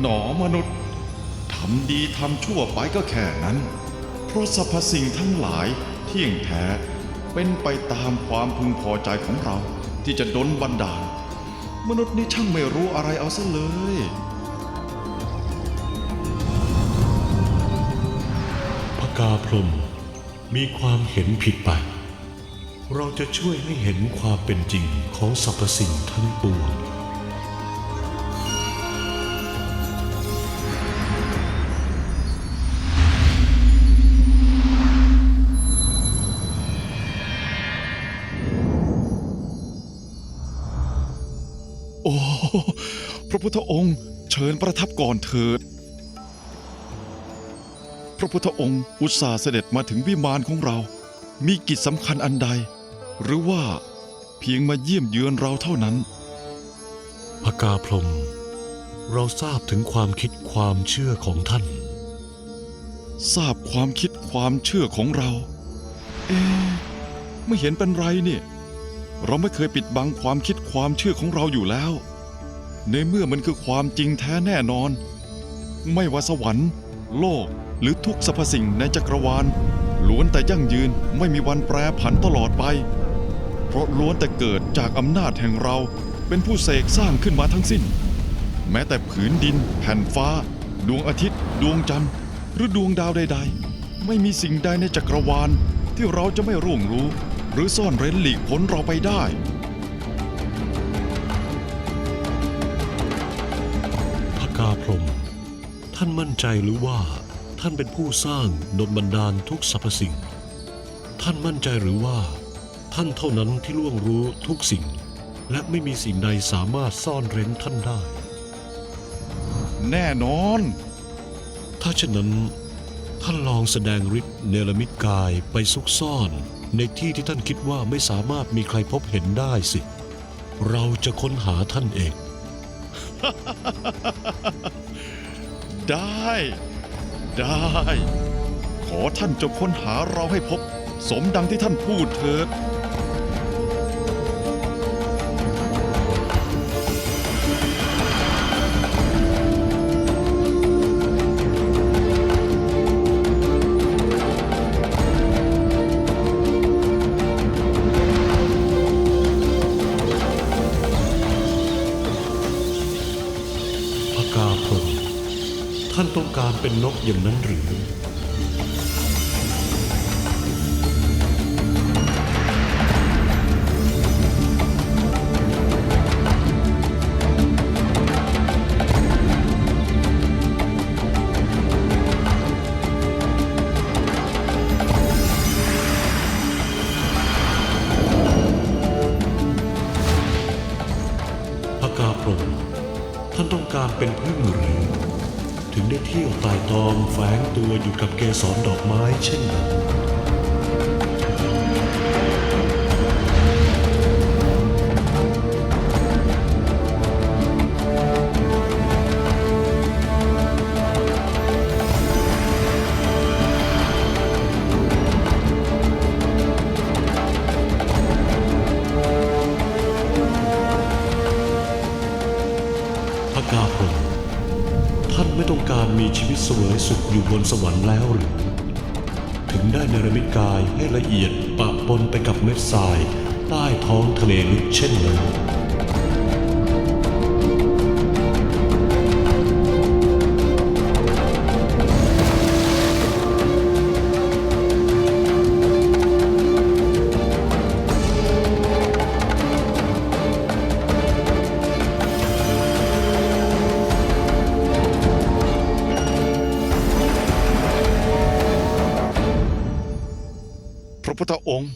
หนอมนุษย์ทำดีทำชั่วไปก็แค่นั้น เพราะสรรพสิ่งทั้งหลายเที่ยงแท้เป็นไปตามความพึงพอใจของเราที่จะดลบันดาล มนุษย์นี่ช่างไม่รู้อะไรเอาซะเลยพกาพรมมีความเห็นผิดไป เราจะช่วยให้เห็นความเป็นจริงของสรรพสิ่งทั้งปวง โอ้พระพุทธองค์เชิญประทับก่อนเถิด พระพุทธองค์อุตส่าห์เสด็จมาถึงวิมานของเรา มีกิจสำคัญอันใด หรือว่าเพียงมาเยี่ยมเยือนเราเท่านั้น พกาพรหมเราทราบถึงความคิดความเชื่อของท่าน ทราบความคิดความเชื่อของเรา เอ๊ะไม่เห็นเป็นไรเนี่ย เราไม่เคยปิดบังความคิดความเชื่อของเราอยู่แล้ว ในเมื่อมันคือความจริงแท้แน่นอน ไม่ว่าสวรรค์ โลกหรือทุกสรรพสิ่งในจักรวาลล้วนแต่ยั่งยืนไม่มีวันแปรผันตลอดไป เพราะล้วนแต่เกิดจากอำนาจแห่งเราเป็นผู้เสกสร้างขึ้นมาทั้งสิ้น แม้แต่ผืนดิน แผ่นฟ้า ดวงอาทิตย์ ดวงจันทร์หรือดวงดาวใด ๆ ไม่มีสิ่งใดในจักรวาลที่เราจะไม่ร่วงรู้ หรือซ่อนเร้นหลีกพ้นเราไปได้ พกาพรหมท่านมั่นใจหรือว่าท่านเป็นผู้สร้างดลบันดาลทุกสรรพสิ่ง ท่านมั่นใจหรือว่า ท่านเท่านั้นที่ล่วงรู้ทุกสิ่ง และไม่มีสิ่งใดสามารถซ่อนเร้นท่านได้ แน่นอน ถ้าเช่นนั้น ท่านลองแสดงฤทธิ์เนรมิตกายไปซุกซ่อน ในที่ที่ท่านคิดว่าไม่สามารถมีใครพบเห็นได้สิ เราจะค้นหาท่านเอง ได้ ได้ ขอท่านจงค้นหาเราให้พบ สมดังที่ท่านพูดเถิด พรหมท่านต้องการเป็นนกอย่างนั้นหรือ ได้เที่ยวตายตอมแฝงตัวอยู่กับเกสรดอกไม้เช่นนั้น สวยสุขอยู่บนสวรรค์แล้วหรือ ถึงได้เนรมิตกายให้ละเอียดปะปนไปกับเม็ดทราย ใต้ท้องทะเลลึกเช่นนั้น องค์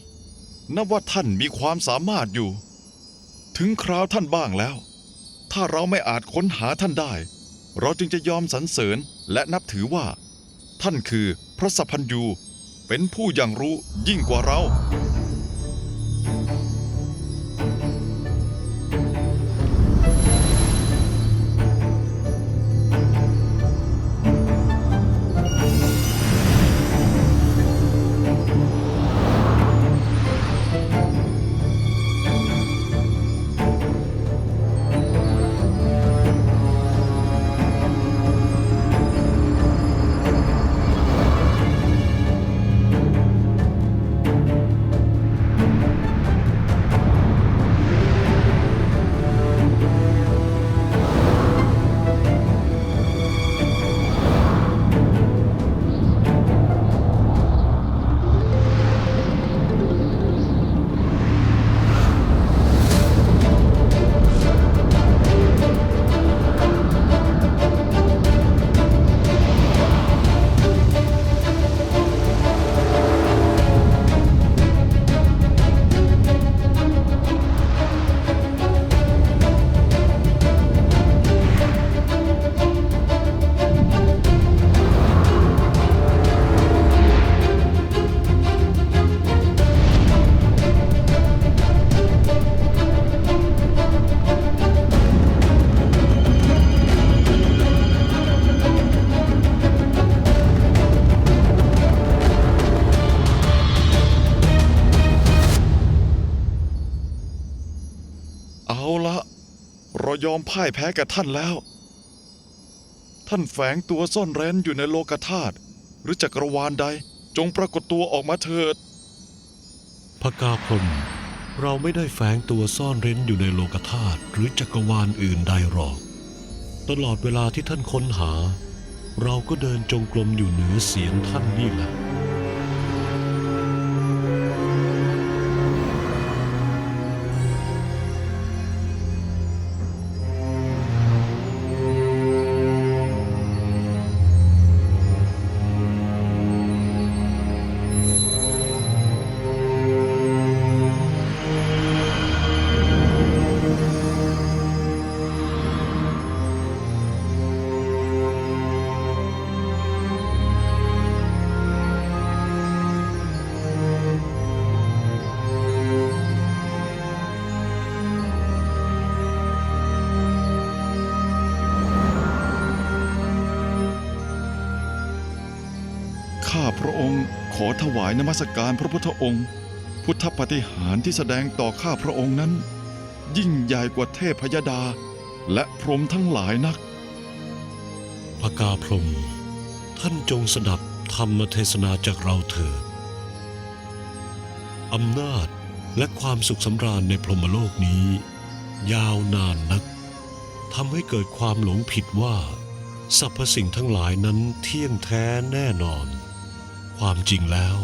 นับว่าท่านมีความสามารถอยู่ ถึงคราวท่านบ้างแล้ว ถ้าเราไม่อาจค้นหาท่านได้ เราจึงจะยอมสรรเสริญและนับถือว่า ท่านคือพระสัพพัญยูเป็นผู้อย่างรู้ยิ่งกว่าเรา ยอมพ่ายแพ้แก่ท่านแล้ว ท่านแฝงตัวซ่อนเร้นอยู่ในโลกธาตุหรือจักรวาลใด จงปรากฏตัวออกมาเถิดพกาพรหมเราไม่ได้แฝงตัวซ่อนเร้นอยู่ในโลกธาตุหรือจักรวาลอื่นใดหรอก ตลอดเวลาที่ท่านค้นหา เราก็เดินจงกรมอยู่เหนือเสียงท่านนี่แหละ ข้าพระองค์ขอถวายนมัสการพระพุทธองค์ พุทธปฏิหารที่แสดงต่อข้าพระองค์นั้น ยิ่งใหญ่กว่าเทพพยดา และพรหมทั้งหลายนักพระกาพรหมท่านจงสดับธรรมเทศนาจากเราเถิดอำนาจและความสุขสำราญในพรหมโลกนี้ ยาวนานนักทำให้เกิดความหลงผิดว่า สรรพสิ่งทั้งหลายนั้นเที่ยงแท้แน่นอน ความจริงแล้ว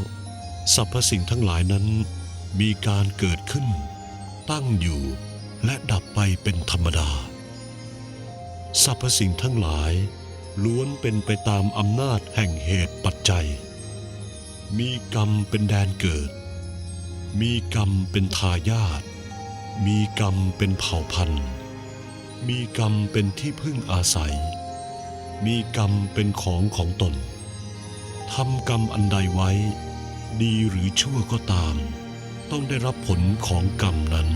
สรรพสิ่งทั้งหลายนั้นมีการเกิดขึ้น ตั้งอยู่และดับไปเป็นธรรมดา สรรพสิ่งทั้งหลายล้วนเป็นไปตามอำนาจแห่งเหตุปัจจัย มีกรรมเป็นแดนเกิด มีกรรมเป็นทายาท มีกรรมเป็นเผ่าพันธุ์ มีกรรมเป็นที่พึ่งอาศัย มีกรรมเป็นของของตน ทำกรรมอันใดไว้ ดีหรือชั่วก็ตาม ต้องได้รับผลของกรรมนั้น